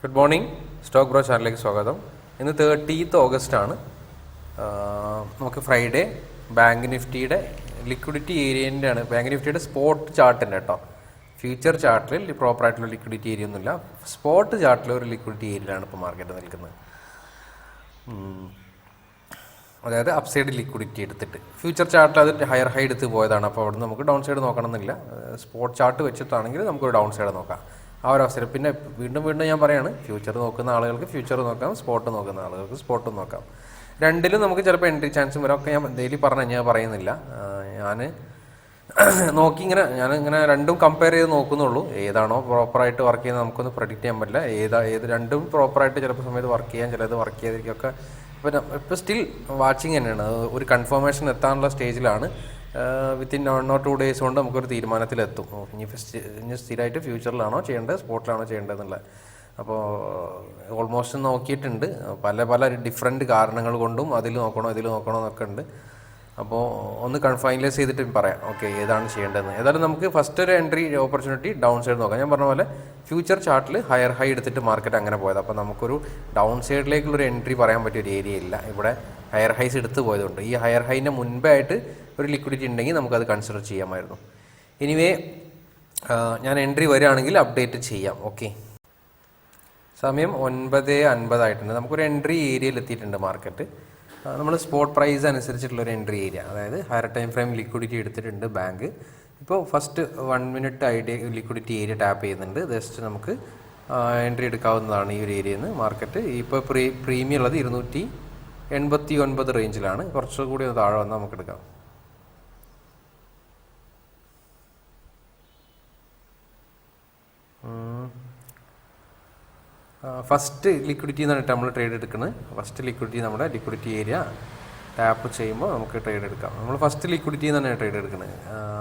Good morning stock bro ചാനലിലേക്ക് സ്വാഗതം. ഇന്ന് തേർട്ടീത്ത് ഓഗസ്റ്റ് ആണ്. നമുക്ക് ഫ്രൈഡേ ബാങ്ക് നിഫ്റ്റിയുടെ ലിക്വിഡിറ്റി ഏരിയന്റെ ആണ്. ബാങ്ക് നിഫ്റ്റിയുടെ സ്പോട്ട് ചാർട്ടിന്റെ കേട്ടോ ഫ്യൂച്ചർ ചാർട്ടിൽ പ്രോപ്പറായിട്ടുള്ള ലിക്വിഡിറ്റി ഏരിയ ഒന്നുമില്ല. സ്പോട്ട് ചാർട്ടിൽ ഒരു ലിക്വിഡിറ്റി ഏരിയയിലാണ് ഇപ്പോൾ മാർക്കറ്റ് നിൽക്കുന്നത്. അതായത് അപ്സൈഡ് ലിക്വിഡിറ്റി എടുത്തിട്ട്. ഫ്യൂച്ചർ ചാർട്ടിൽ അത് ഹയർ ഹൈ എടുത്ത് പോയതാണ്. അപ്പോൾ അവിടെ നമുക്ക് ഡൗൺ സൈഡ് നോക്കണമെന്നില്ല സ്പോട്ട് ചാർട്ട് വെച്ചിട്ടാണെങ്കിൽ നമുക്ക് ഡൗൺ സൈഡ് നോക്കാം. ആ ഒരു അവസരം. പിന്നെ വീണ്ടും വീണ്ടും ഞാൻ പറയാണ് ഫ്യൂച്ചർ നോക്കുന്ന ആളുകൾക്ക് ഫ്യൂച്ചർ നോക്കാം സ്പോട്ട് നോക്കുന്ന ആളുകൾക്ക് സ്പോട്ട് നോക്കാം. രണ്ടിലും നമുക്ക് ചിലപ്പോൾ എൻട്രി ചാൻസും വരും. ഒക്കെ ഞാൻ ഡെയിലി പറഞ്ഞ ഞാൻ പറയുന്നില്ല. ഞാൻ നോക്കി ഇങ്ങനെ ഞാൻ ഇങ്ങനെ രണ്ടും കമ്പയർ ചെയ്ത് നോക്കുന്നുള്ളൂ. ഏതാണോ പ്രോപ്പറായിട്ട് വർക്ക് ചെയ്യുന്നത് നമുക്കൊന്ന് പ്രഡിക്റ്റ് ചെയ്യാൻ പറ്റില്ല. ഏതാ ഏത് രണ്ടും പ്രോപ്പറായിട്ട് ചിലപ്പോൾ സമയത്ത് വർക്ക് ചെയ്യാൻ ചിലത് വർക്ക് ചെയ്തിരിക്കുകയൊക്കെ ഇപ്പം ഇപ്പോൾ സ്റ്റിൽ വാച്ചിങ് തന്നെയാണ്. ഒരു കൺഫർമേഷൻ എത്താനുള്ള സ്റ്റേജിലാണ് within one or two days കൊണ്ട് നമുക്കൊരു തീരുമാനത്തിലെത്തും. ഇനി ഇനി സ്ഥിരമായിട്ട് ഫ്യൂച്ചറിലാണോ ചെയ്യേണ്ടത് സ്പോട്ടിലാണോ ചെയ്യേണ്ടത് എന്നുള്ളത് അപ്പോൾ ഓൾമോസ്റ്റ് നോക്കിയിട്ടുണ്ട്. പല പല ഡിഫറെന്റ് കാരണങ്ങൾ കൊണ്ടും അതിൽ നോക്കണോ ഇതിൽ നോക്കണോ എന്നൊക്കെ ഉണ്ട്. അപ്പോൾ ഒന്ന് കൺഫൈനലൈസ് ചെയ്തിട്ട് പറയാം. ഓക്കെ ഏതാണ് ചെയ്യേണ്ടതെന്ന്. ഏതായാലും നമുക്ക് ഫസ്റ്റ് ഒരു എൻട്രി ഓപ്പർച്യൂണിറ്റി ഡൗൺ സൈഡ് നോക്കാം. ഞാൻ പറഞ്ഞ പോലെ ഫ്യൂച്ചർ ചാർട്ടിൽ ഹയർ ഹൈ എടുത്തിട്ട് മാർക്കറ്റ് അങ്ങനെ പോയത്. അപ്പോൾ നമുക്കൊരു ഡൗൺ സൈഡിലേക്കുള്ളൊരു എൻട്രി പറയാൻ പറ്റിയ ഒരു ഏരിയ ഇല്ല. ഇവിടെ ഹയർ ഹൈസ് എടുത്ത് പോയതുകൊണ്ട്. ഈ ഹയർ ഹൈന്റെ മുൻപേ ആയിട്ട് ഒരു ലിക്വിഡിറ്റി ഉണ്ടെങ്കിൽ നമുക്കത് കൺസിഡർ ചെയ്യാമായിരുന്നു. എനിവേ ഞാൻ എൻട്രി വരികയാണെങ്കിൽ അപ്ഡേറ്റ് ചെയ്യാം. ഓക്കെ സമയം ഒൻപത് അൻപതായിട്ടുണ്ട്. നമുക്കൊരു എൻട്രി ഏരിയയിൽ എത്തിയിട്ടുണ്ട് മാർക്കറ്റ് നമ്മൾ സ്പോട്ട് പ്രൈസ് അനുസരിച്ചിട്ടുള്ള ഒരു എൻട്രി ഏരിയ അതായത് ഹയർ ടൈം ഫ്രെയിം ലിക്വിഡിറ്റി എടുത്തിട്ടുണ്ട് ബാങ്ക് ഇപ്പോൾ first one minute idea liquidity area tap ചെയ്യുന്നുണ്ട്. ജസ്റ്റ് നമുക്ക് എൻട്രി എടുക്കാവുന്നതാണ് ഈ ഒരു ഏരിയയിൽ നിന്ന് മാർക്കറ്റ് ഇപ്പോൾ പ്രീ പ്രീമിയം ഉള്ളത് ഇരുന്നൂറ്റി എൺപത്തി ഒൻപത് റേഞ്ചിലാണ് കുറച്ചുകൂടി ഒന്ന് താഴെ വന്നാൽ നമുക്ക് എടുക്കാം. ഫസ്റ്റ് ലിക്വിഡിറ്റി എന്നാണ് നമ്മൾ ട്രേഡ് എടുക്കുന്നത് ഫസ്റ്റ് ലിക്വിഡിറ്റി നമ്മുടെ ലിക്വിഡിറ്റി ഏരിയ ടാപ്പ് ചെയ്യുമ്പോൾ നമുക്ക് ട്രേഡ് എടുക്കാം. നമ്മൾ ഫസ്റ്റ് ലിക്വിഡിറ്റി എന്നാണ് ട്രേഡ് എടുക്കുന്നത്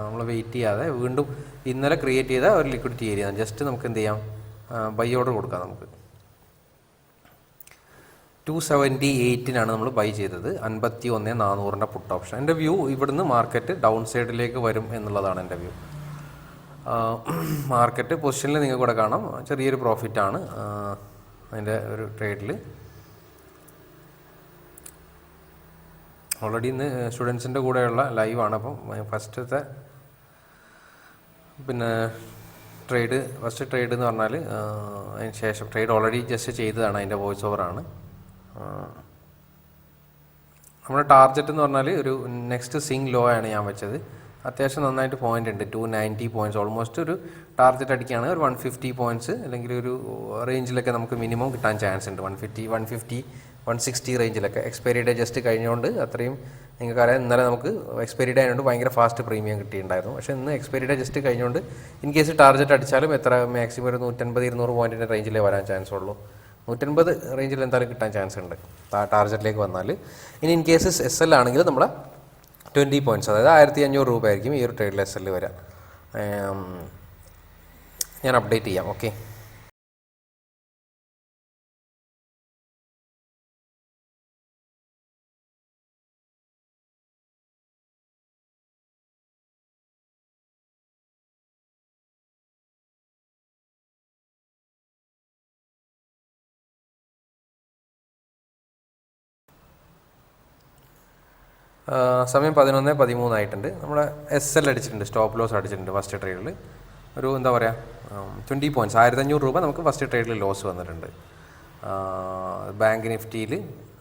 നമ്മൾ വെയിറ്റ് ചെയ്യാതെ വീണ്ടും ഇന്നലെ ക്രിയേറ്റ് ചെയ്ത ഒരു ലിക്വിഡിറ്റി ഏരിയ ജസ്റ്റ് നമുക്ക് എന്ത് ചെയ്യാം? ബൈ ഓർഡർ കൊടുക്കാം നമുക്ക്. ടു സെവന്റി എയ്റ്റിനാണ് നമ്മൾ ബൈ ചെയ്തത്. അൻപത്തി ഒന്ന് നാനൂറിന്റെ പുട്ട് ഓപ്ഷൻ എന്റെ വ്യൂ ഇവിടുന്ന് മാർക്കറ്റ് ഡൗൺ സൈഡിലേക്ക് വരും എന്നുള്ളതാണ് എന്റെ വ്യൂ മാർക്കറ്റ് പൊസിഷനിൽ നിങ്ങൾക്ക് ഇവിടെ കാണാം. ചെറിയൊരു ആണ്. അതിന്റെ ഒരു ട്രേഡിൽ ഓൾറെഡി ഇന്ന് സ്റ്റുഡൻസിന്റെ കൂടെയുള്ള ലൈവാണ് അപ്പം ഫസ്റ്റത്തെ പിന്നെ ട്രേഡ് ഫസ്റ്റ് ട്രേഡ് എന്ന് പറഞ്ഞാൽ അതിന് ശേഷം ട്രേഡ് ഓൾറെഡി ജസ്റ്റ് ചെയ്തതാണ്. അതിന്റെ വോയിസ് ഓവറാണ് നമ്മുടെ ടാർഗറ്റ് എന്ന് പറഞ്ഞാൽ ഒരു നെക്സ്റ്റ് സിങ് ലോ ആണ് ഞാൻ വെച്ചത്. അത്യാവശ്യം നന്നായിട്ട് പോയിന്റ് ഉണ്ട്. ടു നയന്റി പോയിന്റ്സ് ഓൾമോസ്റ്റ് ഒരു ടാർഗറ്റ് അടിക്കുകയാണ് ഒരു വൺ ഫിഫ്റ്റി പോയിന്റ്സ് അല്ലെങ്കിൽ ഒരു റേഞ്ചിലൊക്കെ നമുക്ക് മിനിമം കിട്ടാൻ ചാൻസ് ഉണ്ട്. One fifty one fifty one sixty റേഞ്ചിലൊക്കെ expiry day just കഴിഞ്ഞുകൊണ്ട് അത്രയും നിങ്ങൾക്കറിയാം ഇന്നലെ നമുക്ക് എക്സ്പയറി ഡേ ആയതുകൊണ്ട് ഭയങ്കര ഫാസ്റ്റ് പ്രീമിയം കിട്ടിയിട്ടുണ്ടായിരുന്നു. പക്ഷേ ഇന്ന് എക്സ്പയറി ഡേ ജസ്റ്റ് കഴിഞ്ഞുകൊണ്ട് ഇൻ കേസ് ടാർഗറ്റ് അടിച്ചാലും എത്ര മാക്സിമം ഒരു നൂറ്റൻപത് ഇരുന്നൂറ് പോയിന്റിന്റെ റേഞ്ചിലേ വരാൻ ചാൻസ് ഉള്ളൂ. നൂറ്റൻപത് റേഞ്ചിൽ എന്തായാലും കിട്ടാൻ ചാൻസ് ഉണ്ട്. ടാർഗറ്റിലേക്ക് വന്നാൽ. ഇനി ഇൻ കേസ് എസ് എൽ ആണെങ്കിൽ നമ്മുടെ ട്വന്റി പോയിന്റ്സ് അതായത് ആയിരത്തി അഞ്ഞൂറ് രൂപ ആയിരിക്കും ഈ ഒരു ട്രേഡ് ലെസറിൽ വരാം ഞാൻ അപ്ഡേറ്റ് ചെയ്യാം. ഓക്കെ സമയം പതിനൊന്ന് പതിമൂന്നായിട്ടുണ്ട് നമ്മൾ എസ് എൽ അടിച്ചിട്ടുണ്ട് സ്റ്റോപ്പ് ലോസ് അടിച്ചിട്ടുണ്ട് ഫസ്റ്റ് ട്രേഡിൽ ഒരു എന്താ പറയുക ട്വന്റി പോയിന്റ്സ് ആയിരത്തി അഞ്ഞൂറ് രൂപ നമുക്ക് ഫസ്റ്റ് ട്രേഡിൽ ലോസ് വന്നിട്ടുണ്ട്. ബാങ്ക് നിഫ്റ്റിയിൽ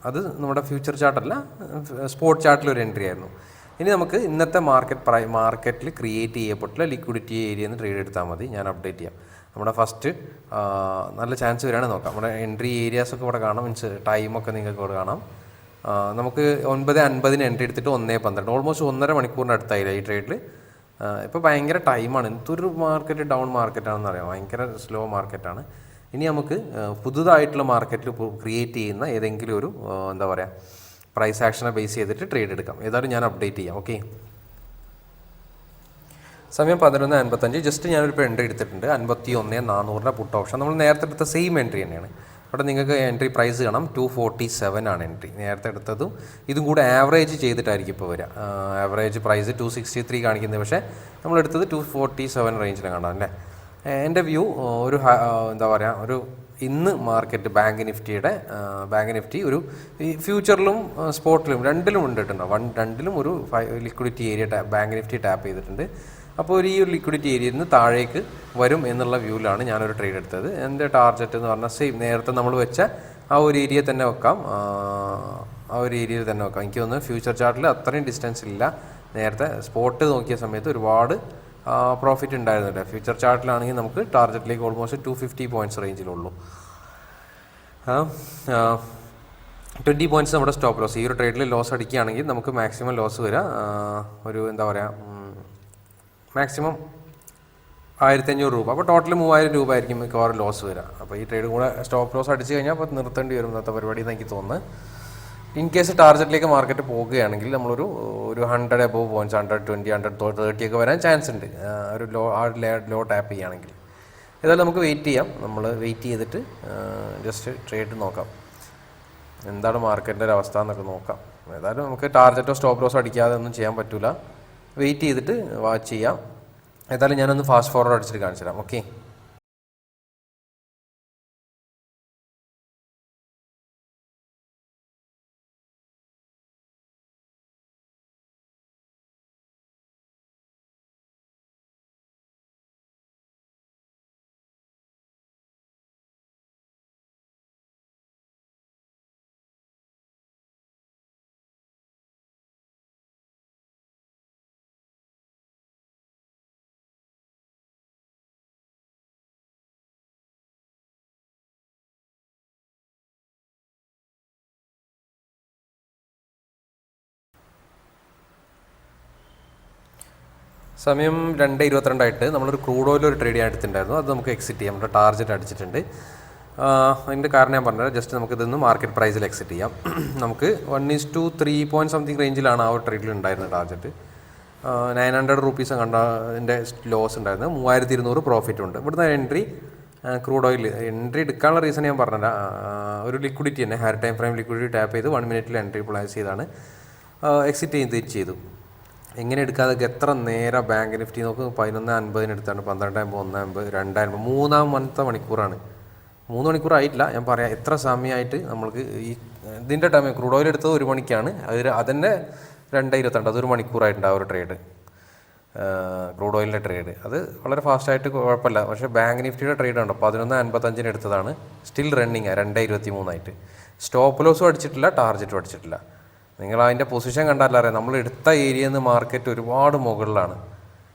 അത് നമ്മുടെ ഫ്യൂച്ചർ ചാർട്ടല്ല സ്പോട്ട് ചാർട്ടിൽ ഒരു എൻട്രി ആയിരുന്നു. ഇനി നമുക്ക് ഇന്നത്തെ മാർക്കറ്റ് പ്രൈ മാർക്കറ്റിൽ ക്രിയേറ്റ് ചെയ്യപ്പെട്ടുള്ള ലിക്വിഡിറ്റി ഏരിയ എന്ന് ട്രേഡ് എടുത്താൽ മതി. ഞാൻ അപ്ഡേറ്റ് ചെയ്യാം. നമ്മുടെ ഫസ്റ്റ് നല്ല ചാൻസ് വരികയാണെങ്കിൽ നോക്കാം. നമ്മുടെ എൻട്രി ഏരിയാസൊക്കെ ഇവിടെ കാണാം. മീൻസ് ടൈമൊക്കെ നിങ്ങൾക്ക് ഇവിടെ കാണാം. നമുക്ക് ഒൻപത് അൻപതിന് എൻട്രി എടുത്തിട്ട് ഒന്നേ പന്ത്രണ്ട് ഓൾമോസ്റ്റ് ഒന്നര മണിക്കൂറിന്റെ അടുത്തായില്ല ഈ ട്രേഡിൽ ഇപ്പോൾ ഭയങ്കര ടൈമാണ് എന്തൊരു മാർക്കറ്റ് ഡൗൺ മാർക്കറ്റാണെന്ന് അറിയാം ഭയങ്കര സ്ലോ മാർക്കറ്റാണ് ഇനി നമുക്ക് പുതുതായിട്ടുള്ള മാർക്കറ്റിൽ ക്രിയേറ്റ് ചെയ്യുന്ന ഏതെങ്കിലും ഒരു എന്താ പറയുക പ്രൈസ് ആക്ഷനെ ബേസ് ചെയ്തിട്ട് ട്രേഡ് എടുക്കാം. ഏതായാലും ഞാൻ അപ്ഡേറ്റ് ചെയ്യാം. ഓക്കെ സമയം പതിനൊന്ന് അൻപത്തഞ്ച്. ജസ്റ്റ് ഞാനൊരു ഇപ്പോൾ എൻട്രി എടുത്തിട്ടുണ്ട്. അൻപത്തി ഒന്ന് നാനൂറിന്റെ പുട്ട് ഓപ്ഷൻ നമ്മൾ നേരത്തെ എടുത്ത സെയിം എൻട്രി തന്നെയാണ്. ഇവിടെ നിങ്ങൾക്ക് എൻട്രി പ്രൈസ് കാണാം. ടു ഫോർട്ടി സെവൻ ആണ് എൻട്രി നേരത്തെ എടുത്തതും ഇതും കൂടെ ആവറേജ് ചെയ്തിട്ടായിരിക്കും ഇപ്പോൾ വരിക. Average price two sixty three കാണിക്കുന്നത്. പക്ഷേ നമ്മൾ എടുത്തത് ടു ഫോർട്ടി സെവൻ റേഞ്ചിലാണ് കാണാം അല്ലേ? എന്റെ വ്യൂ ഒരു എന്താ പറയുക ഒരു ഇന്ന് മാർക്കറ്റ് ബാങ്ക് നിഫ്റ്റിയുടെ ബാങ്ക് നിഫ്റ്റി ഒരു ഫ്യൂച്ചറിലും സ്പോട്ടിലും രണ്ടിലും ഉണ്ട് കേട്ടോ. വൺ രണ്ടിലും ഒരു liquidity area Bank Nifty tap ചെയ്തിട്ടുണ്ട്. അപ്പോൾ ഒരു ഈ ഒരു ലിക്വിഡിറ്റി ഏരിയയിൽ നിന്ന് താഴേക്ക് വരും എന്നുള്ള വ്യൂവിലാണ് ഞാനൊരു ട്രേഡ് എടുത്തത്. എന്റെ ടാർജറ്റ് എന്ന് പറഞ്ഞാൽ സെയിം നേരത്തെ നമ്മൾ വെച്ച ആ ഒരു ഏരിയ തന്നെ വെക്കാം. ആ, ഒരു ഏരിയയിൽ തന്നെ വെക്കാം. എനിക്ക് തോന്നുന്നു ഫ്യൂച്ചർ ചാർട്ടിൽ അത്രയും ഡിസ്റ്റൻസ് ഇല്ല. നേരത്തെ സ്പോട്ട് നോക്കിയ സമയത്ത് ഒരുപാട് പ്രോഫിറ്റ് ഉണ്ടായിരുന്നില്ല. ഫ്യൂച്ചർ ചാർട്ടിലാണെങ്കിൽ നമുക്ക് ടാർജറ്റിലേക്ക് ഓൾമോസ്റ്റ് ടു ഫിഫ്റ്റി പോയിന്റ്സ് റേഞ്ചിലുള്ളൂ ട്വന്റി പോയിന്റ്സ് നമ്മുടെ സ്റ്റോപ്പ് ലോസ് ഈ ഒരു ട്രേഡിൽ ലോസ് അടിക്കുകയാണെങ്കിൽ നമുക്ക് മാക്സിമം ലോസ് വരാം ഒരു എന്താ പറയുക മാക്സിമം ആയിരത്തി അഞ്ഞൂറ് രൂപ. അപ്പോൾ ടോട്ടൽ മൂവായിരം രൂപ ആയിരിക്കും മിക്കവാറും ലോസ് വരിക. അപ്പോൾ ഈ ട്രേഡ് കൂടെ സ്റ്റോപ്പ് ലോസ് അടിച്ചു കഴിഞ്ഞാൽ അപ്പോൾ നിർത്തേണ്ടി വരും ഇന്നത്തെ പരിപാടി എന്ന് എനിക്ക് തോന്നുന്നത് ഇൻ കേസ് ടാർഗറ്റിലേക്ക് മാർക്കറ്റ് പോകുകയാണെങ്കിൽ നമ്മളൊരു ഒരു hundred above points hundred twenty hundred thirty ഒക്കെ വരാൻ ചാൻസ് ഉണ്ട്. ഒരു ലോ ആ ലോ ടാപ്പ് ചെയ്യുകയാണെങ്കിൽ. ഏതായാലും നമുക്ക് വെയിറ്റ് ചെയ്യാം. നമ്മൾ വെയിറ്റ് ചെയ്തിട്ട് ജസ്റ്റ് ട്രേഡ് നോക്കാം. എന്താണ് മാർക്കറ്റിന്റെ ഒരു അവസ്ഥ എന്നൊക്കെ നോക്കാം. ഏതായാലും നമുക്ക് ടാർഗറ്റോ സ്റ്റോപ്പ് ലോസോ അടിക്കാതെ ഒന്നും ചെയ്യാൻ പറ്റില്ല വെയിറ്റ് ചെയ്തിട്ട് വാച്ച് ചെയ്യാം. ഏതായാലും ഞാനൊന്ന് ഫാസ്റ്റ് ഫോർവേഡ് അടിച്ചിട്ട് കാണിച്ചു തരാം ഓക്കെ സമയം രണ്ട് ഇരുപത്തിരണ്ടായിട്ട് നമ്മളൊരു ക്രൂഡ് ഓയിൽ ഒരു ട്രേഡ് ചെയ്യാൻ എടുത്തിട്ടുണ്ടായിരുന്നു. അത് നമുക്ക് എക്സിറ്റ് ചെയ്യാം. നമ്മുടെ ടാർജറ്റ് അടിച്ചിട്ടുണ്ട്. അതിന്റെ കാരണം ഞാൻ പറഞ്ഞത് ജസ്റ്റ് നമുക്ക് ഇതൊന്ന് മാർക്കറ്റ് പ്രൈസിൽ എക്സിറ്റ് ചെയ്യാം. നമുക്ക് one is to three point something റേഞ്ചിലാണ് ആ ഒരു ട്രേഡിൽ ഉണ്ടായിരുന്നത് ടാർജറ്റ് നയൻ ഹൺഡ്രഡ് റുപ്പീസ് കണ്ട അതിന്റെ ലോസ് ഉണ്ടായിരുന്നത്. മൂവായിരത്തി ഇരുന്നൂറ് പ്രോഫിറ്റ് ഉണ്ട്. ഇവിടുന്ന് എൻട്രി ക്രൂഡ് ഓയിൽ എൻട്രി എടുക്കാനുള്ള റീസൺ ഞാൻ പറഞ്ഞില്ല ഒരു ലിക്വിഡിറ്റി തന്നെ. Higher time frame liquidity tap ചെയ്ത് വൺ മിനിറ്റിൽ എൻട്രി പ്ലേസ് ചെയ്താണ്. എക്സിറ്റ് ചെയ്ത് ചെയ്തു. എങ്ങനെ എടുക്കാതെ എത്ര നേരം ബാങ്ക് നിഫ്റ്റി നോക്ക് പതിനൊന്ന് അൻപതിന് എടുത്താണ്. പന്ത്രണ്ട് അമ്പത് ഒന്ന് അമ്പത് രണ്ട് അമ്പത് മൂന്നാം മണത്തെ മണിക്കൂറാണ്. മൂന്ന് മണിക്കൂർ ആയിട്ടില്ല ഞാൻ പറയാം എത്ര സമയമായിട്ട് നമ്മൾക്ക് ഈ ഇതിന്റെ ടൈം ക്രൂഡ് ഓയിൽ എടുത്തത് ഒരു മണിക്കാണ്. അതിൽ അതന്നെ രണ്ട് ഇരുപത്തിരണ്ട് അതൊരു മണിക്കൂറായിട്ടുണ്ട് ആ ഒരു ട്രേഡ് ക്രൂഡ് ഓയിലിന്റെ ട്രേഡ് അത് വളരെ ഫാസ്റ്റായിട്ട് കുഴപ്പമില്ല. പക്ഷേ ബാങ്ക് നിഫ്റ്റിയുടെ ട്രേഡ് ഉണ്ടോ പതിനൊന്ന് അൻപത്തഞ്ചിന് എടുത്തതാണ്. സ്റ്റിൽ റണ്ണിങ് രണ്ട് ഇരുപത്തി മൂന്നായിട്ട് സ്റ്റോപ്പ് ലോസും അടിച്ചിട്ടില്ല ടാർജറ്റും അടിച്ചിട്ടില്ല. നിങ്ങൾ അതിന്റെ പൊസിഷൻ കണ്ടാലറിയാം നമ്മൾ എടുത്ത ഏരിയയിൽ നിന്ന് മാർക്കറ്റ് ഒരുപാട് മുകളിലാണ്.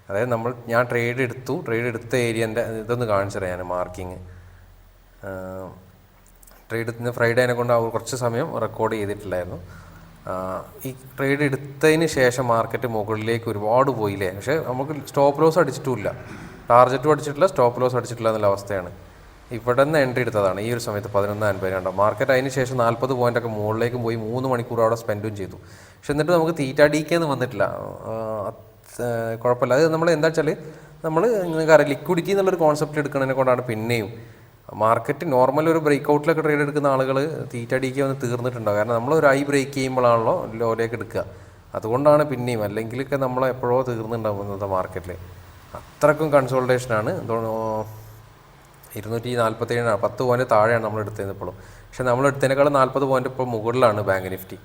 അതായത് നമ്മൾ ഞാൻ ട്രേഡ് എടുത്തു. ട്രേഡ് എടുത്ത ഏരിയന്റെ ഇതൊന്ന് കാണിച്ചു ഞാൻ മാർക്കിങ് ട്രേഡ് ഇന്ന് ഫ്രൈഡേനെ കൊണ്ട് കുറച്ച് സമയം റെക്കോർഡ് ചെയ്തിട്ടില്ലായിരുന്നു. ഈ ട്രേഡ് എടുത്തതിന് ശേഷം മാർക്കറ്റ് മുകളിലേക്ക് ഒരുപാട് പോയില്ലേ? പക്ഷേ നമുക്ക് സ്റ്റോപ്പ് ലോസ് അടിച്ചിട്ടുമില്ല. ടാർജറ്റും അടിച്ചിട്ടില്ല സ്റ്റോപ്പ് ലോസ് അടിച്ചിട്ടില്ല എന്നുള്ള അവസ്ഥയാണ്. ഇവിടെ നിന്ന് എൻട്രി എടുത്തതാണ്. ഈ ഒരു സമയത്ത് പതിനൊന്ന് അൻപത് രണ്ടോ. മാർക്കറ്റ് അതിന് ശേഷം നാൽപ്പത് പോയിന്റൊക്കെ മുകളിലേക്കും പോയി മൂന്ന് മണിക്കൂർ അവിടെ സ്പെൻഡും ചെയ്തു. പക്ഷെ എന്നിട്ട് നമുക്ക് തീറ്റ ഡി വന്നിട്ടില്ല. കുഴപ്പമില്ല. അത് നമ്മൾ എന്താ വെച്ചാൽ നമ്മൾ നിങ്ങൾക്കറിയാം ലിക്വിഡിറ്റി എന്നുള്ളൊരു കോൺസെപ്റ്റ് എടുക്കുന്നതിനെ കൊണ്ടാണ് പിന്നെയും മാർക്കറ്റ് നോർമൽ ഒരു ബ്രേക്ക് ഔട്ടിലൊക്കെ ട്രേഡ് എടുക്കുന്ന ആളുകൾ തീറ്റ ഡിക്ക് വന്ന് തീർന്നിട്ടുണ്ടാവും. കാരണം നമ്മൾ ഒരു ഐ ബ്രേക്ക് ചെയ്യുമ്പോഴാണല്ലോ ലോയിലേക്ക് എടുക്കുക. അതുകൊണ്ടാണ് പിന്നെയും അല്ലെങ്കിലൊക്കെ തീർന്നിട്ടുണ്ടാവും ഇന്നത്തെ മാർക്കറ്റിൽ അത്രക്കും കൺസോൾട്ടേഷനാണ് ഇരുന്നൂറ്റി നാൽപ്പത്തേഴാണ് പത്ത് പോയിന്റ് താഴെയാണ് നമ്മൾ എടുത്തത് ഇപ്പോഴും. പക്ഷേ നമ്മൾ എടുത്തതിനേക്കാളും നാൽപ്പത് പോയിന്റ് ഇപ്പോൾ മുകളിലാണ് ബാങ്ക് നിഫ്റ്റി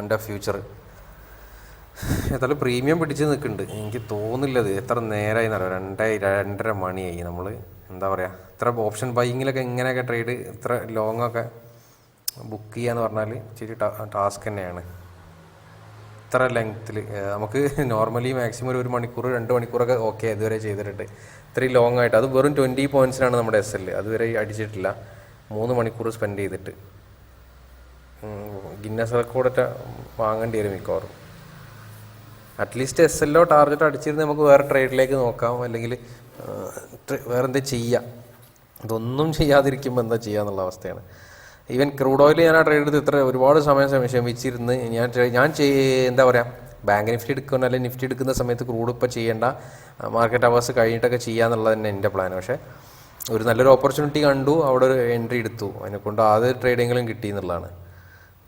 എന്റെ ഫ്യൂച്ചർ ഏതായാലും പ്രീമിയം പിടിച്ച് നിൽക്കുന്നുണ്ട്. എനിക്ക് തോന്നില്ലത് എത്ര നേരമായി എന്നറിയാം? രണ്ട് രണ്ടര മണിയായി നമ്മൾ. എന്താ പറയുക ഇത്ര ഓപ്ഷൻ ബൈങ്ങിലൊക്കെ ഇങ്ങനെയൊക്കെ ട്രേഡ് ഇത്ര ലോങ് ഒക്കെ ബുക്ക് ചെയ്യാന്ന് പറഞ്ഞാൽ ഇച്ചിരി ടാസ്ക് തന്നെയാണ്. ഇത്ര ലെങ്ത്തിൽ നമുക്ക് നോർമലി മാക്സിമം ഒരു മണിക്കൂർ രണ്ട് മണിക്കൂറൊക്കെ ഓക്കെ ഇതുവരെ ചെയ്തിട്ടുണ്ട്. ഇത്രയും ലോങ് ആയിട്ട്. അത് വെറും ട്വന്റി പോയിന്റ്സിനാണ് നമ്മുടെ എസ് എൽ അതുവരെ അടിച്ചിട്ടില്ല. മൂന്ന് മണിക്കൂർ സ്പെൻഡ് ചെയ്തിട്ട്. ഗിന്നസ് റെക്കോർഡൊക്കെ വാങ്ങേണ്ടി വരും മിക്കവാറും. അറ്റ്ലീസ്റ്റ് എസ് എല്ലോ ടാർഗറ്റ് അടിച്ചിരുന്ന് നമുക്ക് വേറെ ട്രേഡിലേക്ക് നോക്കാം. അല്ലെങ്കിൽ വേറെ എന്താ ചെയ്യാം. ഇതൊന്നും ചെയ്യാതിരിക്കുമ്പോൾ എന്താ ചെയ്യുക എന്നുള്ള അവസ്ഥയാണ്. ഈവൻ ക്രൂഡ് ഓയിൽ ഞാൻ ആ ട്രേഡ് എടുത്ത് ഇത്ര ഒരുപാട് സമയം ക്ഷമിച്ചിരുന്ന് ഞാൻ ഞാൻ എന്താ പറയുക ബാങ്ക് നിഫ്റ്റി എടുക്കുന്ന അല്ലെങ്കിൽ നിഫ്റ്റി എടുക്കുന്ന സമയത്ത് ക്രൂഡ് ഇപ്പോൾ ചെയ്യേണ്ട മാർക്കറ്റ് അവേഴ്സ് കഴിഞ്ഞിട്ടൊക്കെ ചെയ്യാന്നുള്ളത് തന്നെ എന്റെ പ്ലാൻ പക്ഷേ ഒരു നല്ലൊരു ഓപ്പർച്യൂണിറ്റി കണ്ടു അവിടെ ഒരു എൻട്രി എടുത്തു. അതിനെ കൊണ്ട് അത് ട്രേഡിങ്ങിലും കിട്ടി എന്നുള്ളതാണ്.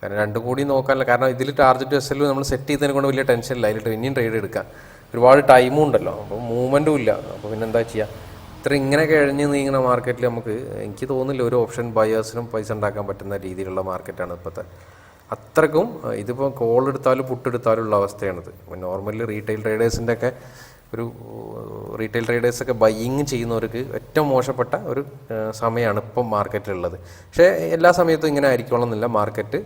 കാരണം രണ്ടും കൂടി നോക്കാനല്ല കാരണം ഇതിൽ ടാർജറ്റ് എസ് എൽ നമ്മൾ സെറ്റ് ചെയ്തതിനെ കൊണ്ട് വലിയ ടെൻഷൻ ഇല്ല. അതിലിട്ട് ഇനിയും ട്രേഡ് എടുക്കാം. ഒരുപാട് ടൈമും ഉണ്ടല്ലോ. അപ്പോൾ മൂവ്മെന്റും ഇല്ല. അപ്പോൾ പിന്നെ എന്താ ചെയ്യുക ഇത്ര ഇങ്ങനെ കഴിഞ്ഞ് നീങ്ങുന്ന മാർക്കറ്റിൽ നമുക്ക് എനിക്ക് തോന്നുന്നില്ല ഒരു ഓപ്ഷൻ ബയേഴ്സിനും പൈസ ഉണ്ടാക്കാൻ പറ്റുന്ന രീതിയിലുള്ള മാർക്കറ്റാണ് ഇപ്പോഴത്തെ അത്രക്കും ഇതിപ്പോൾ കോൾ എടുത്താലും പുട്ടെടുത്താലും ഉള്ള അവസ്ഥയാണിത്. ഇപ്പോൾ നോർമലി റീറ്റെയിൽ ട്രേഡേഴ്സിന്റെ ഒക്കെ ഒരു റീറ്റെയിൽ ട്രേഡേഴ്സൊക്കെ ബയ്യിങ് ചെയ്യുന്നവർക്ക് ഏറ്റവും മോശപ്പെട്ട ഒരു സമയമാണ് ഇപ്പം മാർക്കറ്റിലുള്ളത് പക്ഷേ എല്ലാ സമയത്തും ഇങ്ങനെ ആയിരിക്കണമെന്നില്ല. മാർക്കറ്റ്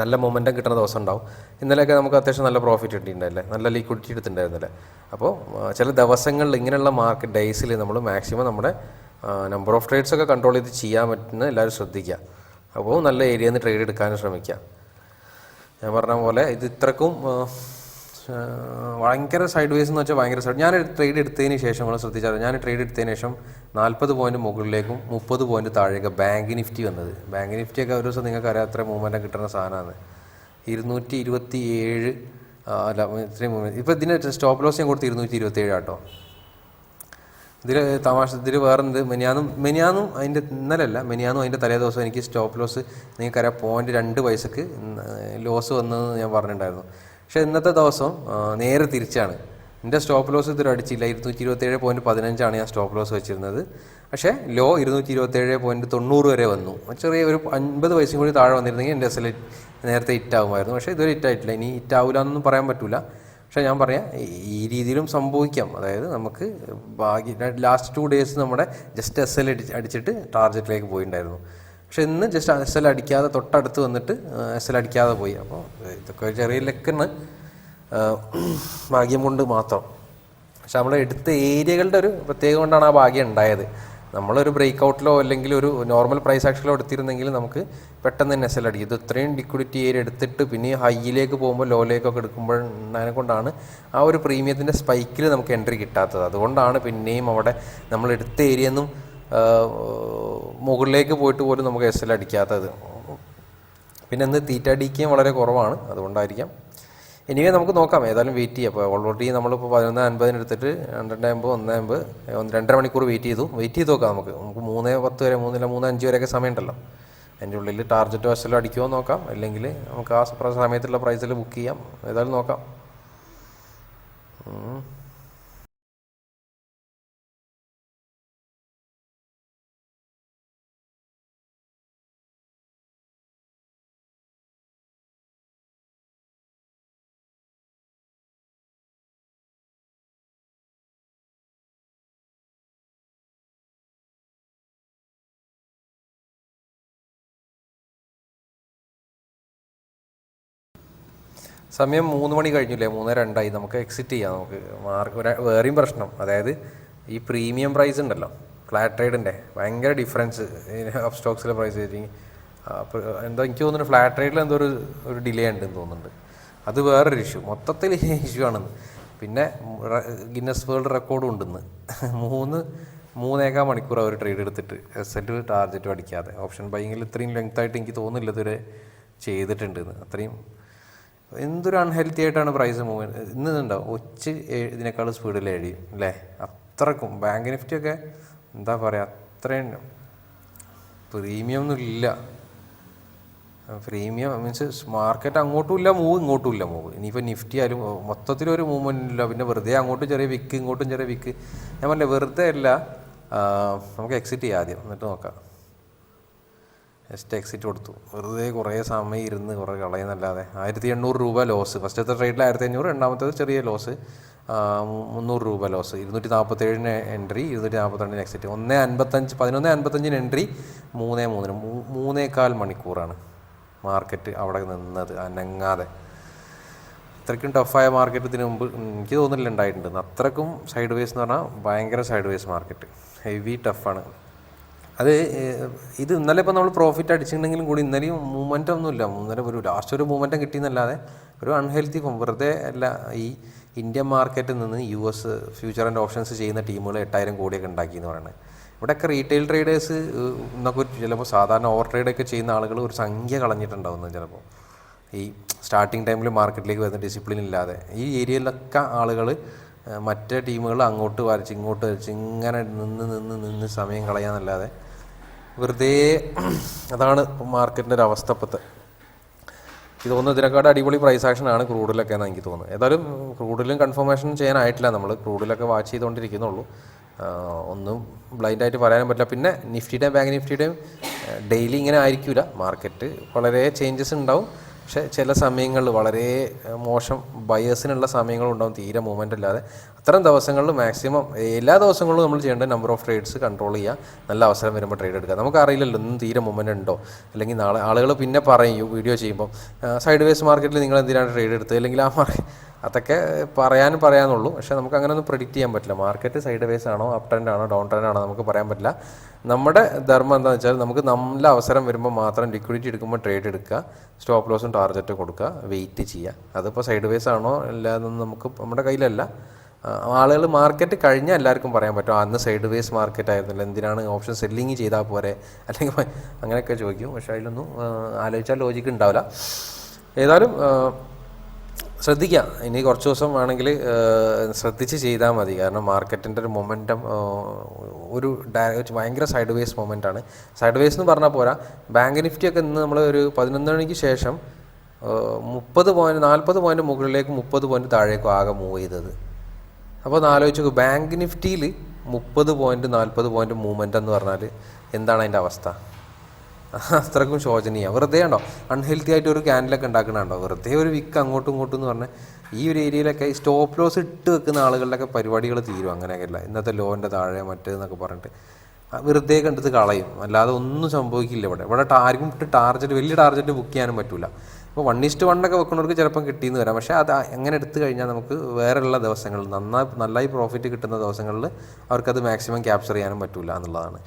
നല്ല മൊമെന്റം കിട്ടുന്ന ദിവസം ഉണ്ടാവും. ഇന്നലെയൊക്കെ നമുക്ക് അത്യാവശ്യം നല്ല പ്രോഫിറ്റ് കിട്ടിയിട്ടുണ്ടായില്ലേ? നല്ല ലിക്വിഡിറ്റി എടുത്തിട്ടുണ്ടായിരുന്നില്ല? അപ്പോൾ ചില ദിവസങ്ങളിൽ ഇങ്ങനെയുള്ള മാർക്കറ്റ് ഡേയ്സിൽ നമ്മൾ മാക്സിമം നമ്മുടെ നമ്പർ ഓഫ് ട്രേഡ്സൊക്കെ കൺട്രോൾ ചെയ്ത് ചെയ്യാൻ പറ്റുന്ന എല്ലാവരും ശ്രദ്ധിക്കുക. അപ്പോൾ നല്ല ഏരിയയിൽ നിന്ന് ട്രേഡ് എടുക്കാൻ ശ്രമിക്കാം. ഞാൻ പറഞ്ഞ പോലെ ഇത് ഇത്രക്കും ഭയങ്കര സൈഡ് വേസ് എന്ന് വെച്ചാൽ ഭയങ്കര സൈഡ് ഞാൻ ട്രേഡ് എടുത്തതിന് ശേഷം നമ്മൾ ശ്രദ്ധിച്ചാൽ ഞാൻ ട്രേഡ് എടുത്തതിന് ശേഷം നാൽപ്പത് പോയിന്റ് മുകളിലേക്കും മുപ്പത് പോയിന്റ് താഴേക്ക് ബാങ്ക് നിഫ്റ്റി വന്നത്. ബാങ്ക് നിഫ്റ്റി ഒക്കെ ഒരു ദിവസം നിങ്ങൾക്ക് അറിയാം അത്ര മൂവ്മെന്റ് കിട്ടുന്ന സാധനമാണ്. ഇരുന്നൂറ്റി ഇരുപത്തി ഏഴ് അല്ല ഇത്രയും മൂവ്മെന്റ് ഇപ്പോൾ ഇതിന് സ്റ്റോപ്പ് ലോസ് ഞാൻ കൊടുത്ത് ഇരുന്നൂറ്റി ഇരുപത്തി ഏഴ് ആട്ടോ. ഇതിൽ തമാശ ഇതിൽ വേറെന്ത്? മെനിയാന്നും മെനിയാന്നും അതിന്റെ ഇന്നലല്ല മെനിയാന്നും അതിന്റെ തലേ ദിവസം എനിക്ക് സ്റ്റോപ്പ് ലോസ് നിങ്ങൾക്കറിയാം പോയിന്റ് രണ്ട് പൈസക്ക് ലോസ് വന്നതെന്ന് ഞാൻ പറഞ്ഞിട്ടുണ്ടായിരുന്നു. പക്ഷേ ഇന്നത്തെ ദിവസം നേരെ തിരിച്ചാണ്. എന്റെ സ്റ്റോപ്പ് ലോസ് ഇതൊരു അടിച്ചില്ല. ഇരുന്നൂറ്റി ഇരുപത്തേഴ് പോയിന്റ് പതിനഞ്ചാണ് ഞാൻ സ്റ്റോപ്പ് ലോസ് വെച്ചിരുന്നത്. പക്ഷേ ലോ ഇരുന്നൂറ്റി ഇരുപത്തേഴ് പോയിന്റ് തൊണ്ണൂറ് വരെ വന്നു. ചെറിയ ഒരു അൻപത് പൈസയും കൂടി താഴെ വന്നിരുന്നെങ്കിൽ എന്റെ എസ് എൽ നേരത്തെ ഇറ്റാവുമായിരുന്നു പക്ഷേ ഇതൊരു ഇറ്റായിട്ടില്ല ഇനി ഇറ്റാവില്ല എന്നൊന്നും പറയാൻ പറ്റില്ല പക്ഷേ ഞാൻ പറയാം ഈ- രീതിയിലും സംഭവിക്കാം. അതായത് നമുക്ക് ബാക്കി ലാസ്റ്റ് ടു ഡേയ്സ് നമ്മുടെ ജസ്റ്റ് എസ് എൽ അടിച്ചിട്ട് ടാർജറ്റിലേക്ക് പോയിട്ടുണ്ടായിരുന്നു പക്ഷെ ഇന്ന് ജസ്റ്റ് എസ് എൽ അടിക്കാതെ തൊട്ടടുത്ത് വന്നിട്ട് എസ് എൽ അടിക്കാതെ പോയി. അപ്പോൾ ഇതൊക്കെ ചെറിയ ലെക്കാണ് ഭാഗ്യം കൊണ്ട് മാത്രം. പക്ഷെ നമ്മൾ എടുത്ത ഏരിയകളുടെ ഒരു പ്രത്യേകം കൊണ്ടാണ് ആ ഭാഗ്യം ഉണ്ടായത്. നമ്മളൊരു ബ്രേക്ക് ഔട്ടിലോ അല്ലെങ്കിൽ ഒരു നോർമൽ പ്രൈസ് ആക്ഷനിലോ എടുത്തിരുന്നെങ്കിൽ നമുക്ക് പെട്ടെന്ന് തന്നെ എസ് എൽ അടിക്കും. ഇത് ഇത്രയും ലിക്വിഡിറ്റി ഏരിയ എടുത്തിട്ട് പിന്നെ ഹൈയിലേക്ക് പോകുമ്പോൾ ലോയിലേക്കൊക്കെ എടുക്കുമ്പോൾ അതിനെ കൊണ്ടാണ് ആ ഒരു പ്രീമിയത്തിന്റെ സ്പൈക്കിൽ നമുക്ക് എൻട്രി കിട്ടാത്തത്. അതുകൊണ്ടാണ് പിന്നെയും അവിടെ നമ്മൾ എടുത്ത ഏരിയ നിന്നും മുകളിലേക്ക് പോയിട്ട് പോലും നമുക്ക് എസ് എൽ അടിക്കാത്തത്. പിന്നെ ഇന്ന് തീറ്റ ഡിക്കുകയും വളരെ കുറവാണ്. അതുകൊണ്ടായിരിക്കാം. എനിവേ നമുക്ക് നോക്കാം. ഏതായാലും വെയിറ്റ് ചെയ്യാം. അപ്പോൾ ഓൾറെഡി നമ്മളിപ്പോൾ പതിനൊന്ന് അൻപതിന് എടുത്തിട്ട് രണ്ടര അമ്പത് ഒന്ന് അമ്പത് ഒന്ന് രണ്ടര മണിക്കൂർ വെയിറ്റ് ചെയ്തു. വെയിറ്റ് ചെയ്ത് നോക്കാം നമുക്ക്. നമുക്ക് മൂന്ന് പത്ത് വരെ മൂന്നില്ല മൂന്ന് അഞ്ച് വരെയൊക്കെ സമയമുണ്ടല്ലോ. അതിന്റെ ഉള്ളിൽ ടാർജറ്റ് വശലോ അടിക്കുമോ നോക്കാം. അല്ലെങ്കിൽ നമുക്ക് ആ സമയത്തുള്ള പ്രൈസിൽ ബുക്ക് ചെയ്യാം. ഏതായാലും നോക്കാം. സമയം മൂന്ന് മണി കഴിഞ്ഞില്ലേ? മൂന്ന് രണ്ടായി. നമുക്ക് എക്സിറ്റ് ചെയ്യാം. നമുക്ക് മാർക്ക് വേറെയും പ്രശ്നം. അതായത് ഈ പ്രീമിയം പ്രൈസ് ഉണ്ടല്ലോ. ഫ്ലാറ്റ് ട്രേഡിന്റെ ഭയങ്കര ഡിഫറൻസ് അപ് സ്റ്റോക്സിലെ പ്രൈസ് വെച്ചിട്ട് അപ്പോൾ എന്തോ എനിക്ക് തോന്നുന്നു ഫ്ലാറ്റ് ട്രേഡിൽ എന്തോ ഒരു ഒരു ഡിലേ ഉണ്ടെന്ന് തോന്നുന്നുണ്ട്. അത് വേറൊരു ഇഷ്യൂ മൊത്തത്തിൽ ഇഷ്യൂ ആണെന്ന്. പിന്നെ ഗിന്നസ് വേൾഡ് റെക്കോർഡും ഉണ്ടെന്ന്. മൂന്ന് മൂന്നേകാൽ മണിക്കൂർ അവർ ട്രേഡ് എടുത്തിട്ട് എസ് എൽ ടാർജറ്റ് അടിക്കാതെ. ഓപ്ഷൻ ബൈങ്ങിൽ ഇത്രയും ലെങ്ത്തായിട്ട് എനിക്ക് തോന്നുന്നില്ല ഇതുവരെ ചെയ്തിട്ടുണ്ടെന്ന്. അത്രയും എന്തൊരു അൺഹെൽത്തി ആയിട്ടാണ് പ്രൈസ് മൂവ് ഇന്ന് ഉണ്ടോ ഒച്ച ഇതിനേക്കാൾ സ്പീഡിൽ എഴുതിയും അല്ലേ അത്രക്കും. ബാങ്ക് നിഫ്റ്റി ഒക്കെ എന്താ പറയുക അത്രയും പ്രീമിയം ഒന്നും ഇല്ല. പ്രീമിയം മീൻസ് മാർക്കറ്റ് അങ്ങോട്ടും ഇല്ല മൂവ് ഇങ്ങോട്ടും ഇല്ല മൂവ് ഇനിയിപ്പോൾ നിഫ്റ്റി ആയാലും മൊത്തത്തിലൊരു മൂവ്മെന്റ് ഇല്ല പിന്നെ വെറുതെ അങ്ങോട്ടും ചെറിയ വിക്ക് ഇങ്ങോട്ടും ചെറിയ വിക്ക്. ഞാൻ പറഞ്ഞില്ല വെറുതെ അല്ല നമുക്ക് എക്സിറ്റ് ചെയ്യാം ആദ്യം. എന്നിട്ട് നോക്കാം. ജസ്റ്റ് എക്സിറ്റ് കൊടുത്തു. വെറുതെ കുറേ സമയം ഇരുന്ന് കുറേ കളയുന്നല്ലാതെ. ആയിരത്തി എണ്ണൂറ് രൂപ ലോസ് ഫസ്റ്റത്തെ ട്രേഡിൽ ആയിരത്തി അഞ്ഞൂറ് രണ്ടാമത്തേത് ചെറിയ ലോസ് മുന്നൂറ് രൂപ ലോസ് ഇരുന്നൂറ്റി നാൽപ്പത്തേഴിന് എൻട്രി ഇരുന്നൂറ്റി നാൽപ്പത്തിരണ്ടിന് എക്സിറ്റ് ഒന്ന് അൻപത്തഞ്ച് പതിനൊന്ന് അൻപത്തഞ്ചിന് എൻട്രി മൂന്ന് മൂന്നിന് മൂ- മൂന്നേകാൽ മണിക്കൂറാണ് മാർക്കറ്റ് അവിടെ നിന്നത് അനങ്ങാതെ. അത്രയ്ക്കും ടഫായ മാർക്കറ്റ് ഇതിന് മുമ്പ് എനിക്ക് തോന്നുന്നില്ല ഉണ്ടായിട്ടുണ്ട്. അത്രക്കും സൈഡ് വേസ് എന്ന് പറഞ്ഞാൽ ഭയങ്കര സൈഡ് വേസ് മാർക്കറ്റ് ഹെവി ടഫാണ് അത് ഇത് ഇന്നലെ ഇപ്പോൾ നമ്മൾ പ്രോഫിറ്റ് അടിച്ചിട്ടുണ്ടെങ്കിലും കൂടി ഇന്നലെയും മൂവ്മെന്റ് ഒന്നുമില്ല ഇന്നലെ ഒരു ലാസ്റ്റ് ഒരു മൂവ്മെന്റും കിട്ടിയെന്നല്ലാതെ ഒരു അൺഹെൽത്തി വെറുതെ അല്ല ഈ ഇന്ത്യൻ മാർക്കറ്റിൽ നിന്ന് U S future and options ചെയ്യുന്ന ടീമുകൾ എട്ടായിരം കോടിയൊക്കെ ഉണ്ടാക്കി എന്ന് പറയുന്നത്. ഇവിടെയൊക്കെ റീറ്റെയിൽ ട്രേഡേഴ്സ് എന്നൊക്കെ ചിലപ്പോൾ സാധാരണ ഓവർ ട്രേഡൊക്കെ ചെയ്യുന്ന ആളുകൾ ഒരു സംഖ്യ കളഞ്ഞിട്ടുണ്ടാവുന്നത് ചിലപ്പോൾ. ഈ സ്റ്റാർട്ടിങ് ടൈമിൽ മാർക്കറ്റിലേക്ക് വരുന്ന ഡിസിപ്ലിൻ ഇല്ലാതെ. ഈ ഏരിയയിലൊക്കെ ആളുകൾ മറ്റേ ടീമുകൾ അങ്ങോട്ട് വരച്ച് ഇങ്ങോട്ട് വരച്ച് ഇങ്ങനെ നിന്ന് നിന്ന് നിന്ന് സമയം കളയാന്നല്ലാതെ വെറുതെ അതാണ് മാർക്കറ്റിന്റെ ഒരു അവസ്ഥ ഇപ്പോഴത്തെ ഇത് തോന്നുന്നു ഇതിനെക്കാട് അടിപൊളി പ്രൈസ് ആക്ഷൻ ആണ് ക്രൂഡിലൊക്കെ എന്ന് എനിക്ക് തോന്നുന്നത്. ഏതായാലും ക്രൂഡിലും കൺഫർമേഷൻ ചെയ്യാനായിട്ടില്ല. നമ്മൾ ക്രൂഡിലൊക്കെ വാച്ച് ചെയ്തുകൊണ്ടിരിക്കുന്നുള്ളൂ ഒന്നും ബ്ലൈൻഡായിട്ട് പറയാനും പറ്റില്ല. പിന്നെ നിഫ്റ്റിയുടെയും ബാങ്ക് നിഫ്റ്റിയുടെയും ഡെയിലി ഇങ്ങനെ ആയിരിക്കില്ല മാർക്കറ്റ് വളരെ ചേഞ്ചസ് ഉണ്ടാവും. പക്ഷേ ചില സമയങ്ങളിൽ വളരെ മോശം ബയേഴ്സിനുള്ള സമയങ്ങളുണ്ടാവും. തീരെ മൂവ്മെന്റ് അല്ലാതെ അത്തരം ദിവസങ്ങളിൽ മാക്സിമം എല്ലാ ദിവസങ്ങളിലും നമ്മൾ ചെയ്യേണ്ട നമ്പർ ഓഫ് ട്രേഡ്സ് കൺട്രോൾ ചെയ്യുക. നല്ല അവസരം വരുമ്പോൾ ട്രേഡ് എടുക്കുക. നമുക്ക് അറിയില്ലല്ലോ ഒന്നും തീരെ മൂവ്മെന്റ് ഉണ്ടോ? അല്ലെങ്കിൽ നാളെ ആളുകൾ പിന്നെ പറയും വീഡിയോ ചെയ്യുമ്പോൾ സൈഡ് വേസ് മാർക്കറ്റിൽ നിങ്ങൾ എന്തിനാണ് ട്രേഡ് എടുത്തത്? അല്ലെങ്കിൽ ആ മാർക്കറ്റ് അതൊക്കെ പറയാനും പറയാനുള്ളൂ. പക്ഷേ നമുക്ക് അങ്ങനെ ഒന്നും പ്രിഡിക്റ്റ് ചെയ്യാൻ പറ്റില്ല. മാർക്കറ്റ് സൈഡ് വേസ് ആണോ അപ് ട്രെൻഡ് ആണോ ഡൗൺ ട്രെൻഡ് ആണോ നമുക്ക് പറയാൻ പറ്റില്ല. നമ്മുടെ ധർമ്മം എന്താണെന്ന് വെച്ചാൽ നമുക്ക് നല്ല അവസരം വരുമ്പോൾ മാത്രം ലിക്വിഡിറ്റി എടുക്കുമ്പോൾ ട്രേഡ് എടുക്കുക. സ്റ്റോപ്പ് ലോസും ടാർഗറ്റ് കൊടുക്കുക. വെയിറ്റ് ചെയ്യുക. അതിപ്പോൾ സൈഡ് വേസ് ആണോ അല്ലാതൊന്നും നമുക്ക് നമ്മുടെ കയ്യിലല്ല. ആളുകൾ മാർക്കറ്റ് കഴിഞ്ഞാൽ എല്ലാവർക്കും പറയാൻ പറ്റും അന്ന് സൈഡ് വേസ് മാർക്കറ്റ് ആയിരുന്നല്ലോ എന്തിനാണ് ഓപ്ഷൻ സെല്ലിങ് ചെയ്താൽ പോരെ? അല്ലെങ്കിൽ അങ്ങനെയൊക്കെ ചോദിക്കും. പക്ഷേ അതിലൊന്നും ആലോചിച്ചാൽ ലോജിക്ക് ഉണ്ടാവില്ല. ഏതായാലും ശ്രദ്ധിക്കാം. ഇനി കുറച്ച് ദിവസം ആണെങ്കിൽ ശ്രദ്ധിച്ച് ചെയ്താൽ മതി. കാരണം മാർക്കറ്റിന്റെ ഒരു മൊമെന്റം ഒരു ഭയങ്കര sideways moment sideways എന്ന് പറഞ്ഞാൽ പോരാ. ബാങ്ക് നിഫ്റ്റി ഒക്കെ ഇന്ന് നമ്മൾ ഒരു പതിനൊന്ന് മണിക്ക് ശേഷം മുപ്പത് പോയിന്റ് നാൽപ്പത് പോയിന്റ് മുകളിലേക്ക് മുപ്പത് പോയിന്റ് താഴേക്കും ആകെ മൂവ് ചെയ്തത്. അപ്പോൾ ഒന്ന് ആലോചിച്ച് നോക്കും ബാങ്ക് നിഫ്റ്റിയിൽ മുപ്പത് പോയിന്റ് നാൽപ്പത് പോയിന്റ് മൂവ്മെന്റ് എന്ന് പറഞ്ഞാൽ എന്താണ് അതിന്റെ അവസ്ഥ? അത്രക്കും ശോചനീയം. വെറുതെ ഉണ്ടോ അൺഹെൽത്തി ആയിട്ട് ഒരു ക്യാൻഡിലൊക്കെ ഉണ്ടാക്കണുണ്ടോ വെറുതെ ഒരു വിക്ക് അങ്ങോട്ടും ഇങ്ങോട്ടും എന്ന് പറഞ്ഞാൽ ഈ ഒരു ഏരിയയിലൊക്കെ സ്റ്റോപ്പ് ലോസ് ഇട്ട് വെക്കുന്ന ആളുകളുടെയൊക്കെ പരിപാടികൾ തീരും. അങ്ങനെയൊക്കെയല്ല. ഇന്നത്തെ ലോന്റെ താഴെ മറ്റേന്നൊക്കെ പറഞ്ഞിട്ട്. വെറുതെ കണ്ടത് കളയും. അല്ലാതെ ഒന്നും സംഭവിക്കില്ല ഇവിടെ. ഇവിടെ ആർക്കും ടാർജറ്റ് വലിയ ടാർജറ്റ് ബുക്ക് ചെയ്യാനും പറ്റില്ല ഇപ്പോൾ വൺ ഇസ്റ്റ് വണ്ണൊക്കെ വെക്കുന്നവർക്ക് ചിലപ്പം കിട്ടിയെന്ന് വരാം. പക്ഷേ അത് എങ്ങനെ എടുത്തു കഴിഞ്ഞാൽ നമുക്ക് വേറെയുള്ള ദിവസങ്ങളിൽ നന്നായി നന്നായി പ്രോഫിറ്റ് കിട്ടുന്ന ദിവസങ്ങളിൽ അവർക്കത് മാക്സിമം ക്യാപ്ചർ ചെയ്യാനും പറ്റില്ല എന്നുള്ളതാണ്.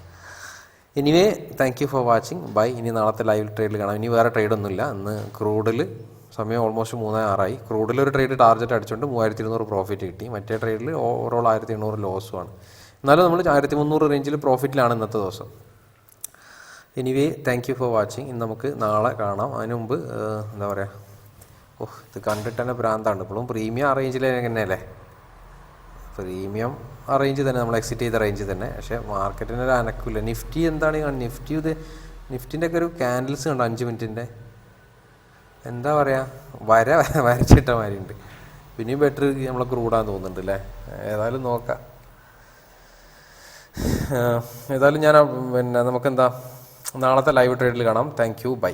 Anyway thank you for watching bye ഇനി നാളത്തെ ലൈവ് ട്രേഡിൽ കാണാം. ഇനി വേറെ ട്രേഡ് ഒന്നുമില്ല. ഇന്ന് ക്രൂഡിൽ സമയം ഓൾമോസ്റ്റ് മൂന്നേ ആറായി. ക്രൂഡിൽ ഒരു ട്രേഡ് ടാർഗറ്റ് അടിച്ചുകൊണ്ട് മൂവായിരത്തി ഇരുന്നൂറ് പ്രോഫിറ്റ് കിട്ടി. മറ്റേ ട്രേഡിൽ ഓവറോൾ ആയിരത്തി എണ്ണൂറ് ലോസുമാണ് എന്നാലും നമ്മൾ ആയിരത്തി മുന്നൂറ് റേഞ്ചിൽ പ്രോഫിറ്റിലാണ് ഇന്നത്തെ ദിവസം. Anyway thank you for watching ഇന്ന് നമുക്ക് നാളെ കാണാം. അതിനു മുമ്പ് എന്താ പറയുക ഓഹ് ഇത് കണ്ടിട്ട് തന്നെ ഭ്രാന്താണ്. ഇപ്പോഴും പ്രീമിയം അറേഞ്ചിൽ റേഞ്ചിൽ തന്നെയല്ലേ? പ്രീമിയം അറേഞ്ച് റേഞ്ച് തന്നെ നമ്മൾ എക്സിറ്റ് ചെയ്ത റേഞ്ച് തന്നെ. പക്ഷേ മാർക്കറ്റിന് ഒരു അനക്കില്ല നിഫ്റ്റി എന്താണ്? നിഫ്റ്റി ഇത് നിഫ്റ്റിന്റെ ഒക്കെ ഒരു ക്യാൻഡിൽസ് കണ്ടോ? അഞ്ച് മിനിറ്റിന്റെ എന്താ പറയുക വര വരച്ചിട്ട മാതിരി ഉണ്ട് പിന്നെയും ബെറ്റർ നമ്മളെ ക്രൂഡാന്ന് തോന്നുന്നുണ്ട് അല്ലേ ഏതായാലും നോക്കാം. ഏതായാലും ഞാൻ പിന്നെ നമുക്കെന്താ? നാളത്തെ ലൈവ് ട്രേഡിൽ കാണാം. Thank bye